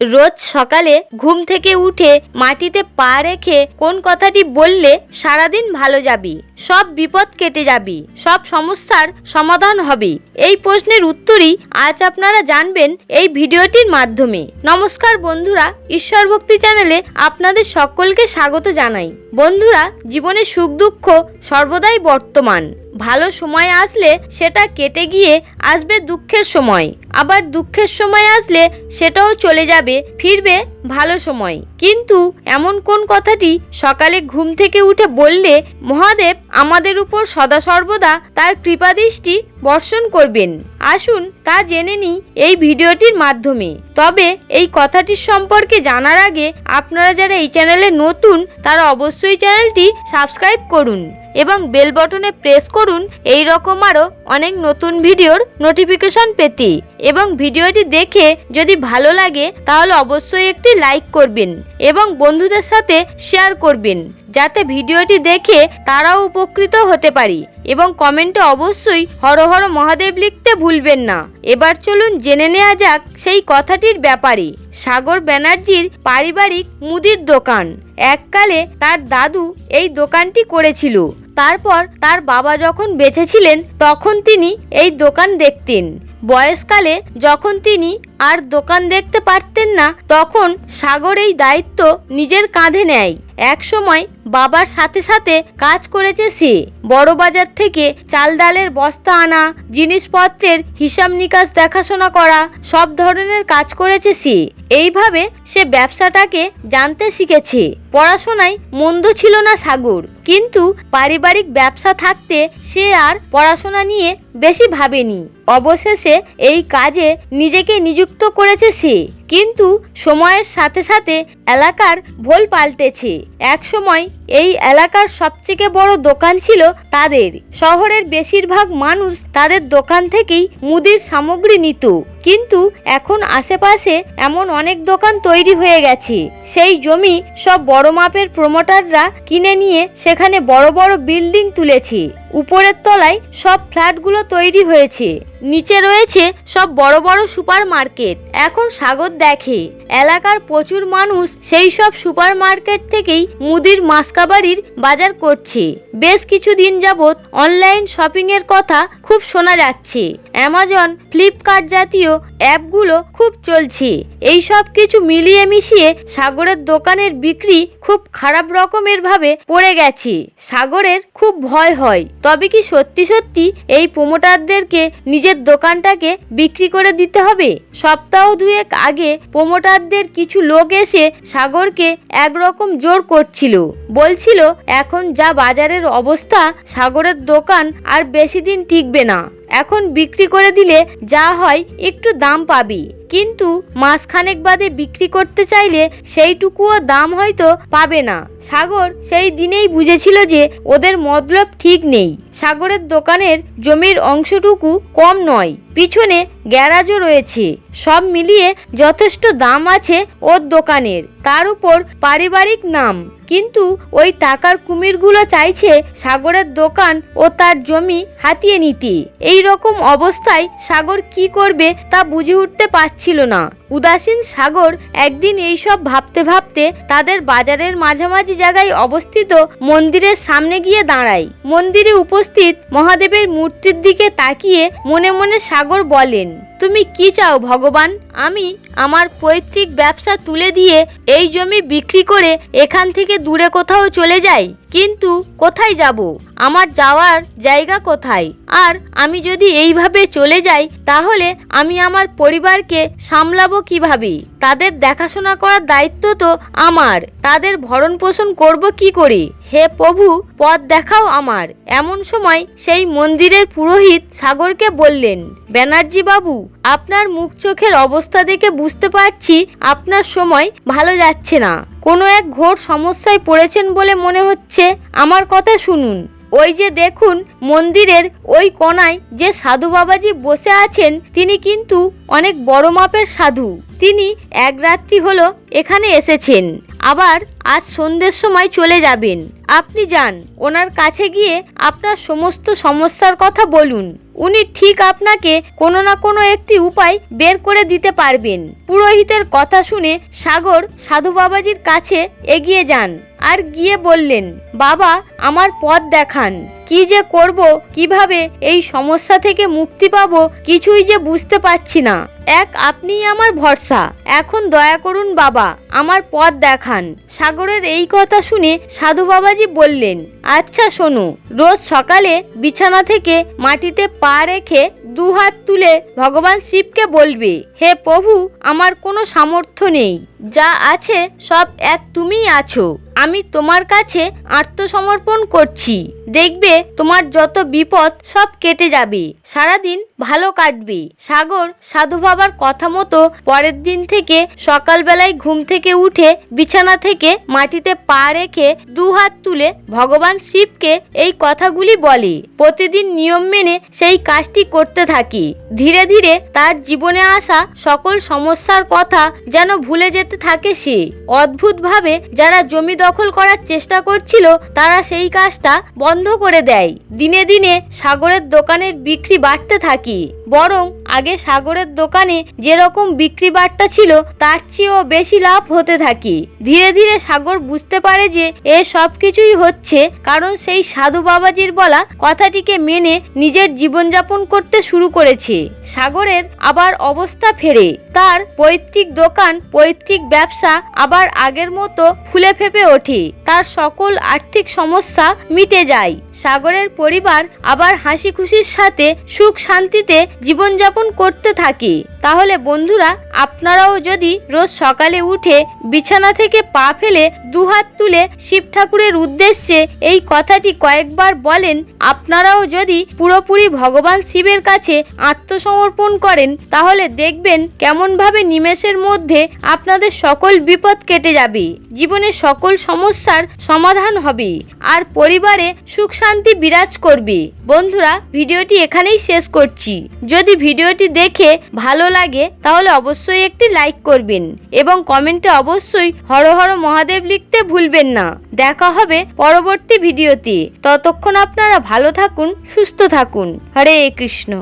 রোজ সকালে ঘুম থেকে উঠে মাটিতে পা রেখে কোন কথাটি বললে সারাদিন ভালো যাবি? সব বিপদ কেটে যাবি, সব সমস্যার সমাধান হবে। এই প্রশ্নের উত্তরই আজ আপনারা জানবেন এই ভিডিওটির মাধ্যমে। নমস্কার বন্ধুরা, ঈশ্বর ভক্তি চ্যানেলে আপনাদের সকলকে স্বাগত জানাই। বন্ধুরা, জীবনে সুখ দুঃখ সর্বদাই বর্তমান। ভালো সময় আসলে সেটা কেটে গিয়ে আসবে দুঃখের সময়। আবার দুঃখের সময় আসলে সেটাও চলে যাবে, ফিরবে ভালো সময়। কিন্তু এমন কোন কথাটি সকালে ঘুম থেকে উঠে বললে মহাদেব আমাদের উপর সদা সর্বদা তার কৃপাদৃষ্টি বর্ষণ করবেন? আসুন তা জেনে নিই এই ভিডিওটির মাধ্যমে। তবে এই কথাটির সম্পর্কে জানার আগে আপনারা যারা এই চ্যানেলে নতুন, তারা অবশ্যই চ্যানেলটি সাবস্ক্রাইব করুন এবং বেল বটনে প্রেস করুন। এই রকম আরও অনেক নতুন ভিডিওর নোটিফিকেশন পেতে। এবং ভিডিওটি দেখে যদি ভালো লাগে, তাহলে অবশ্যই একটি লাইক করবেন এবং বন্ধুদের সাথে শেয়ার করবেন, যাতে ভিডিওটি দেখে তারাও উপকৃত হতে পারি এবং কমেন্টে অবশ্যই হর হর মহাদেব লিখতে ভুলবেন না। এবার চলুন জেনে নেওয়া যাক সেই কথাটির ব্যাপারে। সাগর ব্যানার্জির পারিবারিক মুদির দোকান। এককালে তার দাদু এই দোকানটি করেছিল। তারপর তার বাবা যখন বেঁচে ছিলেন তখন তিনি এই দোকান দেখতেন। বয়সকালে যখন তিনি আর দোকান দেখতে পারতেন না, তখন সাগর এই দায়িত্ব নিজের কাঁধে নেয়। এক সময় বাবার সাথে সাথে কাজ করেছে সে। বড় বাজার থেকে চাল ডালের বস্তা আনা, জিনিসপত্রের হিসাব নিকাশ দেখাশোনা করা, সব ধরনের কাজ করেছে সে। এইভাবে সে ব্যবসাটাকে জানতে শিখেছে। পড়াশোনায় মন্দ ছিল না সাগর, কিন্তু পারিবারিক ব্যবসা থাকতে সে আর পড়াশোনা নিয়ে বেশি ভাবেনি। অবশেষে এই কাজে নিজেকে নিযুক্ত করেছে সে। কিন্তু সময়ের সাথে সাথে এলাকার ভোল পাল্টেছে। এক সময় এই এলাকার সবথেকে বড় দোকান ছিল তাদের। শহরের বেশিরভাগ মানুষ তাদের দোকান থেকেই মুদির সামগ্রী নিত। কিন্তু এখন আশেপাশে এমন অনেক দোকান তৈরি হয়ে গেছে। সেই জমি সব বড় মাপের প্রমোটাররা কিনে নিয়ে সেখানে বড় বড় বিল্ডিং তুলেছে। উপরের তলায় সব ফ্ল্যাটগুলো তৈরি হয়েছে। নিচে রয়েছে সব বড় বড় সুপার মার্কেট এখন সাগর দেখে। এলাকার প্রচুর মানুষ সেই সব সুপার মার্কেট থেকেই মুদির মাসকাবাড়ির বাজার করছে। বেশ কিছুদিন যাবৎ অনলাইন শপিং এর কথা খুব শোনা যাচ্ছে। অ্যামাজন, ফ্লিপকার্ট জাতীয় অ্যাপগুলো খুব চলছে। এই সব কিছু মিলিয়ে মিশিয়ে সাগরের দোকানের বিক্রি খুব খারাপ রকমের ভাবে পড়ে গেছে। সাগরের খুব ভয় হয়। তবে কি সত্যি সত্যি এই প্রোমোটারদেরকে নিজের দোকানটাকে বিক্রি করে দিতে হবে? সপ্তাহ দুয়েক আগে প্রমোটারদের কিছু লোক এসে সাগরকে একরকম জোর করছিল। বলছিল, এখন যা বাজারের অবস্থা, সাগরের দোকান আর বেশি দিন টিকবে না। এখন বিক্রি করে দিলে যা হয় একটু দাম পাবি। কিন্তু মাসখানেক বাদে বিক্রি করতে চাইলে সেইটুকুও দাম হয়তো পাবে না। সাগর সেই দিনেই বুঝেছিল যে ওদের মতলব ঠিক নেই। সাগরের দোকানের জমির অংশটুকু কম নয়, পিছনে গ্যারাজও রয়েছে। সব মিলিয়ে যথেষ্ট দাম আছে ওর দোকানের। তার উপর পারিবারিক নাম। কিন্তু ওই টাকার কুমিরগুলো চাইছে সাগরের দোকান ও তার জমি হাতিয়ে নিতে। এই রকম অবস্থায় সাগর কি করবে তা বুঝে উঠতে পারছিল না। উদাসীন সাগর একদিন এইসব ভাবতে ভাবতে তাদের বাজারের মাঝামাঝি জায়গায় অবস্থিত মন্দিরের সামনে গিয়ে দাঁড়ায়। মন্দিরে উপস্থিত মহাদেবের মূর্তির দিকে তাকিয়ে মনে মনে সাগর বলেন, তুমি কি চাও ভগবান? আমি আমার পৈতৃক ব্যবসা তুলে দিয়ে এই জমি বিক্রি করে এখান থেকে দূরে কোথাও চলে যাই? কিন্তু কোথায় যাব? আমার যাওয়ার জায়গা কোথায়? আর আমি যদি এইভাবে চলে যাই, তাহলে আমি আমার পরিবারকে সামলাবো কীভাবে? তাদের দেখাশোনা করার দায়িত্ব তো আমার। তাদের ভরণ পোষণ করব কি করে? হে প্রভু, পথ দেখাও আমার। এমন সময় সেই মন্দিরের পুরোহিত সাগরকে বললেন ব্যানার্জি বাবু আপনার মুখ চোখের অবস্থা দেখে বুঝতে পারছি আপনার সময় ভালো যাচ্ছে না। কোনো এক ঘোর সমস্যায় পড়েছেন বলে মনে হচ্ছে। আমার কথা শুনুন। ওই যে দেখুন, মন্দিরের ওই কোনায় যে সাধু বাবাজি বসে আছেন, তিনি কিন্তু অনেক বড় মাপের সাধু। তিনি এক রাত্রি হলো এখানে এসেছেন। আবার আজ সন্ধ্যের সময় চলে যাবেন। আপনি যান, ওনার কাছে গিয়ে আপনার সমস্ত সমস্যার কথা বলুন। উনি ঠিক আপনাকে কোনো না কোনো একটি উপায় বের করে দিতে পারবেন। পুরোহিতের কথা শুনে সাগর সাধু বাবাজির কাছে এগিয়ে যান আর গিয়ে বললেন, বাবা, আমার পথ দেখান। কি যে করব, কীভাবে এই সমস্যা থেকে মুক্তি পাব কিছুই যে বুঝতে পারছি না। এক, আপনিই আমার ভরসা। এখন দয়া করুন বাবা, আমার পথ দেখান। সাগরের এই কথা শুনে সাধু বাবাজি বললেন আচ্ছা শোনো রোজ সকালে বিছানা থেকে মাটিতে পা রেখে দু হাত তুলে ভগবান শিবকে বলবে, হে প্রভু, আমার কোনো সামর্থ্য নেই। যা আছে সব এক তুমিই আছো। আমি তোমার কাছে আত্মসমর্পণ করছি। দেখবে তোমার যত বিপদ সব কেটে যাবে। সারাদিন ভালো কাটবে। সাগর, সাধু বাবার কথা মতো পরের দিন থেকে সকালবেলায় ঘুম থেকে উঠে বিছানা থেকে মাটিতে পা রেখে দু হাত তুলে ভগবান শিবকে এই কথাগুলি বলে। প্রতিদিন নিয়ম মেনে সেই কাজটি করতে থাকি। ধীরে ধীরে তার জীবনে আসা সকল সমস্যার কথা যেন ভুলে যেতে থাকে সে। অদ্ভুতভাবে যারা জমি দখল করার চেষ্টা করছিল, তারা সেই কাজটা বন্ধ করে দেয়। দিনে দিনে সাগরের দোকানের বিক্রি বাড়তে থাকে। বরং আগে সাগরের দোকানে যেরকম বিক্রি বাট্টা ছিল, তার চেয়েও বেশি লাভ হতে থাকে। ধীরে ধীরে সাগর বুঝতে পারে যে এ সব কিছুই হচ্ছে, কারণ সেই সাধু বাবাজির বলা কথাটিকে মেনে নিজের জীবনযাপন করতে শুরু করেছে। সাগরের আবার অবস্থা ফেরে। তার পৈতৃক দোকান, পৈতৃক ব্যবসা আবার আগের মতো ফুলে ফেপে ওঠে। তার সকল আর্থিক সমস্যা মিটে যায়। সাগরের পরিবার আবার হাসি খুশির সাথে সুখ শান্তিতে জীবনযাপন করতে থাকি। তাহলে বন্ধুরা আপনারাও যদি রোজ সকালে উঠে বিছানা থেকে পা ফেলে দুহাত তুলে শিব ঠাকুরের উদ্দেশ্যে এই কথাটি কয়েকবার বলেন। আপনারাও যদি পুরোপুরি ভগবান শিবের কাছে আত্মসমর্পণ করেন, তাহলে দেখবেন কেমনভাবে নিমেষের মধ্যে আপনাদের সকল বিপদ কেটে যাবে। জীবনে সকল সমস্যার সমাধান হবে আর পরিবারে সুখ শান্তি বিরাজ করবে। বন্ধুরা, ভিডিওটি এখানেই শেষ করছি। যদি ভিডিওটি দেখে ভালো লাগে, তাহলে অবশ্যই একটি লাইক করবেন এবং কমেন্টে অবশ্যই হর হর মহাদেব লিখতে ভুলবেন না। দেখা হবে পরবর্তী ভিডিওতে। ততক্ষণ আপনারা ভালো থাকুন, সুস্থ থাকুন। হরে কৃষ্ণ।